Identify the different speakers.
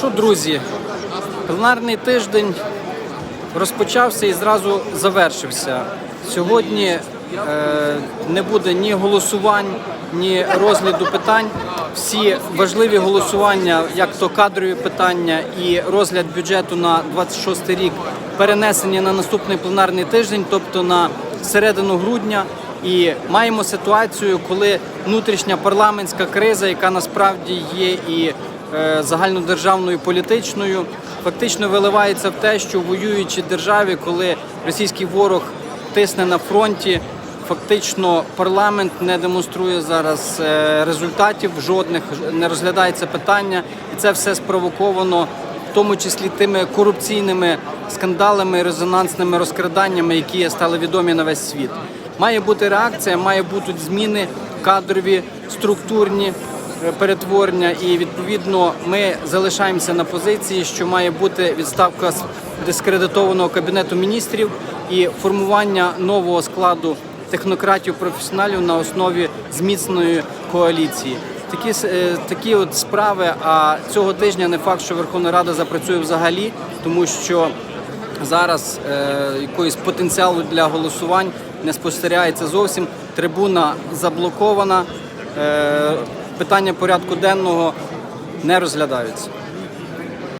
Speaker 1: Що, друзі, пленарний тиждень розпочався і зразу завершився. Сьогодні е, не буде ні голосувань, ні розгляду питань. Всі важливі голосування, як то кадрові питання і розгляд бюджету на 26 рік, перенесені на наступний пленарний тиждень, тобто на середину грудня. І маємо ситуацію, коли внутрішня парламентська криза, яка насправді є і загальнодержавною політичною, фактично виливається в те, що в воюючій державі, коли російський ворог тисне на фронті, фактично парламент не демонструє зараз е, результатів жодних, не розглядається питання, і це все спровоковано. В тому числі тими корупційними скандалами, резонансними розкраданнями, які стали відомі на весь світ. Має бути реакція, має бути зміни кадрові, структурні е, перетворення, і відповідно ми залишаємося на позиції, що має бути відставка з дискредитованого кабінету міністрів і формування нового складу технократів професіоналів на основі зміцненої коаліції. Такі е, такі от справи. А цього тижня не факт, що Верховна Рада запрацює взагалі, тому що зараз е, якоїсь потенціалу для голосувань не спостерігається зовсім. Трибуна заблокована, е, питання порядку денного не розглядаються.